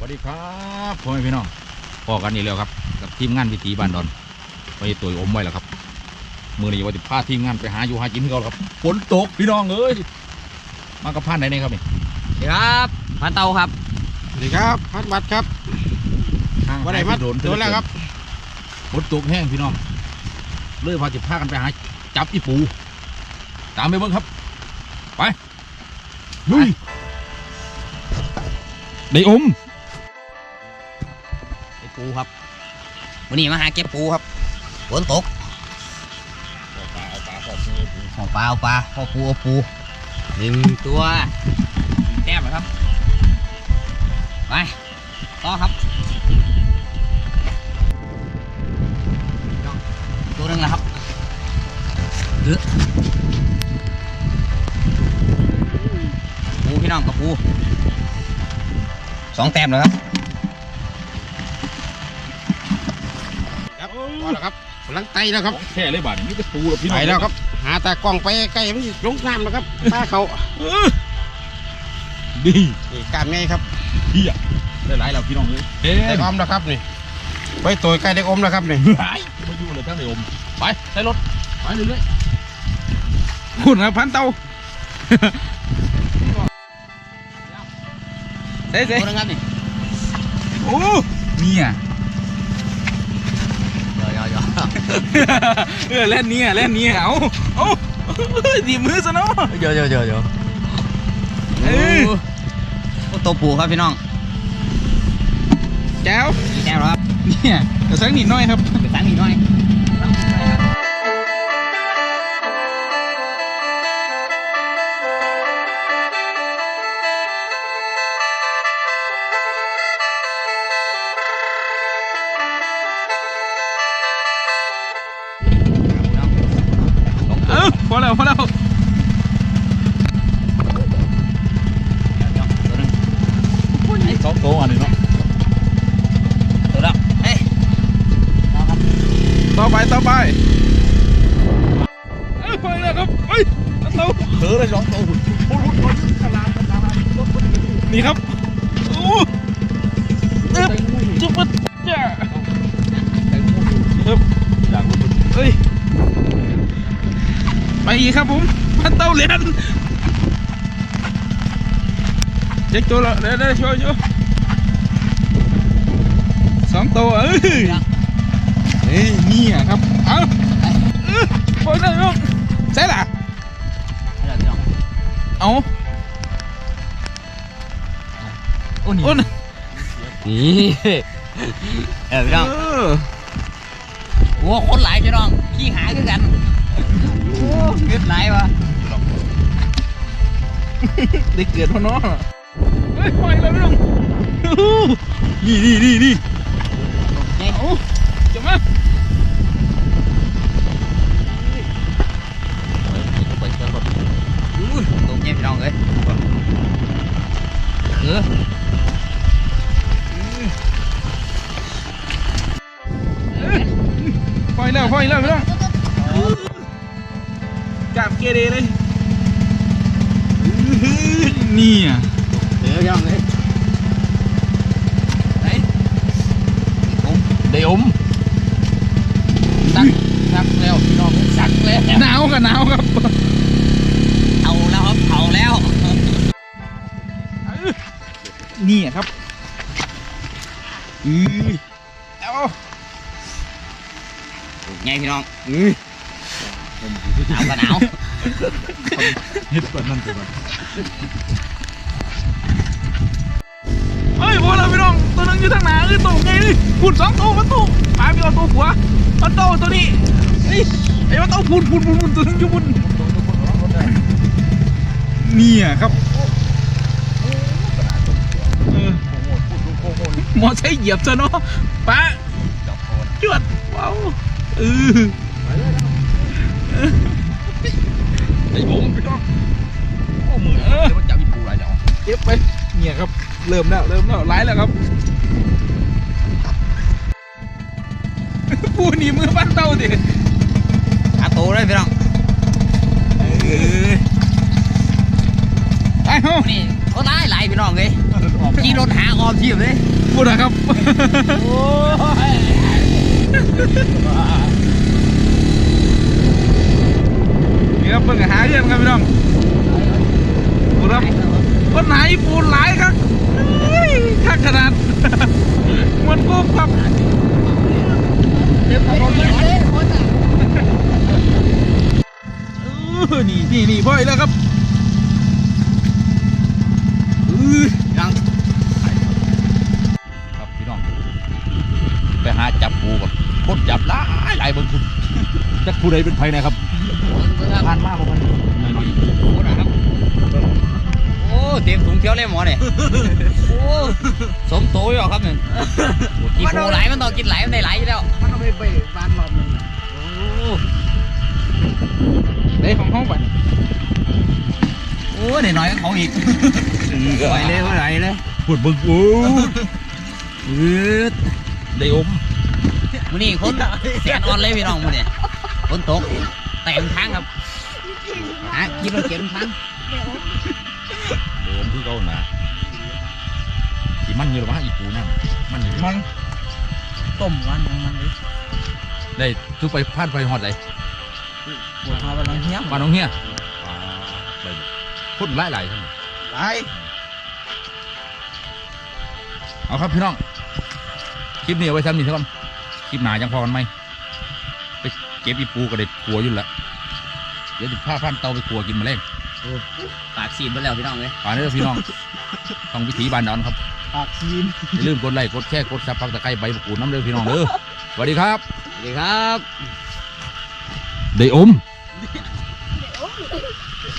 สวัสดีครับพ่อแม่พี่น้องพอกันนี่แล้วครับ กับทีมงานวิถีบ้านดอนไปตัวอมไว้แล้วครับ มือนี้ว่าจะพาทีมงานไปหาอยู่หากินที่เขาครับฝนตกพี่น้องเอ้ยมากับพันไหนเนี่ยครับนี่สวัสดีครับพันเตาครับสวัสดีครับพัดวัดครับทางวันไหนพัดโดนโดนแล้วครับฝนตกแห้งพี่น้องเลยพาจะพากันไปหาจับอีปู ตามไปเบิ้งครับ ไปลุยได้อมไอ ปูครับวันนี้มาหาเก็บปูครับฝนตกเอาปลาเอาปลาเอาปูเอาปูหนึ่งตัวแต้มนะครับไปต่อครับตัวนึงแล้วครับเออปูพี่น้องกับปูสองแต้มแล้วครับ ครับพอแล้วครับกำลังไต่แล้วครับของแค่เลยบาทนี่จะปูแล้วพี่น้ไปองแล้วครับ หาตากล้องไปใกล้มันสิลงน้ำแล้วครับตาเขาเออดีนี่กล้ามไงครับเฮียได้หลายแล้วพี่น้องเลยเอ๊ได้ะอมแล้วครับนี่ไปตัวใกล้ได้อมแล้วครับนี่หายมาอยู่เลยทั้งในอมไปใส่รถไปเรื่อยๆคุณครับพันเตาเซ่เซ่ตัวหนึงครับนี่โอ้เนี่ย เออเล่นเนี่ยเล่นเนี่ยเอาเอาดีมือซะเนาะเดี๋ยวเดี๋ยวเดี๋ยวเดี๋ยวเอ้ยโอ้ตัวปูครับพี่น้องแจ้วมีแต้มแล้วครับเนี่ยเดี๋ยวสักนิดหน่อยครับไปตั้งอีกหน่อย ไอ้สองโตวอันนี้เนาะตัวแล้วเฮ้ยเอาครับต่อไปต่อไปเอ้ยไปแล้วครับเฮ้ยเอาเตาเออเลยสองโตวหุ่นโอ้โหโอ้โหขนาดขนาดนี่ครับโอ้เอ๊บจุ๊บปึ๊ดจ้าเอ๊บอยากรู้เฮ้ยไปอีกครับผมพันเต้าเหรียญเช็คตัวและเดี๋ยวเดี๋ยวช่วยช่วยส องตัวเอ้ยเฮ้ยนี่อะครับเอาเออปล่อยได้ลูกใช่ล่ะให้เราพี่น้องเอาโอ้นี่โอ้นนี่เออพี่น้องเออโอ้คนหลายพี่น้องขี้หายคือกันโอ้เกิดหลายวะได้เกิดพอเนาะเฮ้ยปล่อยแล้วลูกนี่นี่นี่นี่ไงเอาจะมาไปเจอรถอู้ตรงเงี้ยพี่น้องเอ้ยเออปล่อยแล้วปล่อยแล้วพี่น้ องจับเกเรเลยอื้อนี่อะเดี๋ยวพี่น้ พี่น้องอือหนาวก็หนาวเฮ็ดแบบนั้นตัวมันเฮ้ยพอแล้วพี่น้องตัวนึงอยู่ทางหน้าเอ้ยตัวไงนี่พูดสองตัวมาตัวปลาพี่เอาตัวผัวเอาตัวตัวนี้นี่ไอ้มาตัวพูดพูดพูดพูดตัวนึงอยู่บุญนี่อะครับเออหมอใช้เหยียบซะเนาะป้าจวดว้าว เออไอ้ผมพี่น้องโอ้มือเออมันจับอีปูไรเดี๋ยวเก็บไปเนี่ยครับ เริ่มแล้ว เริ่มแล้วไล่แล้วครับ ปูหนีมือบ้านเต้าดิหาโตเลยพี่น้องเออไปเฮ้านี่เขาหลายหลายพี่น้องเลยเอขี่รถหาออมทีมเลยพูดนะครับ โอ้ย นี่ครับเพิ่งหาเรื่องครับพี่น้องพูครับคนหาญี่ปุ่นหลายครับเฮ้ยคักขนาดมันกุ๊บครับนี่นี่นี่พ่อยแล้วครับเออยังายหลายเบางคุณจักผู้ใดเป็นไผนะครับผ่านมากกว่ามันโอ้นะครับ โอ้เต็มถุงเที่ยวเลยหมอเนี่ยโอ้สมโตอยู่ครับเนี่ยกินปูไหลายมันต้องกินไหลายมันได้ไหลายอยู่แล้ว มันเอาไปไปบ้านรอบนึงโอ้เด้ของห้องไปโอ้เดี๋ยวน้อยก็ของอีกไหวเลยไหวเลยพูดเบิ่งโอ้อืดได้อม มื้อนี้คนแสนอ่อนเลยพี่น้องมื้อนี้ฝนตกเต็มทางครับหากินรถเก็บทางได้อมคือเก่านะสิมันอยู่หรอวะอีปูนั่นมันอยู่มันต้มวันมันเลยได้ทุกไปพลาดไปหอดเลยปวดหัวไปลองเฮี้ยบ้านน้องเฮียอ่าได้คนหลายหลายๆทั้งนั้นหลายเอาครับพี่น้อง คลิปนี้เอาไว้ซ้ำนี่เท่ากัน คลิปหนายังพอกันไหมไปเก็บอีปูก็ได้กลัวอยู่แล้วเดี๋ยวจะพาพันเตาไปกลัวกินแมลงปากซีนไปแล้วพี่น้องเลยป่านนี้พี่น้องต้องวิถีบานดอนครับปากซีนอย่าลืมกดไลค์กดแชร์กดซับพักตะไคร้ใบมะกรูดน้ำเด้อพี่น้องเด้อสวัสดีครับสวัสดีครับ ได้อม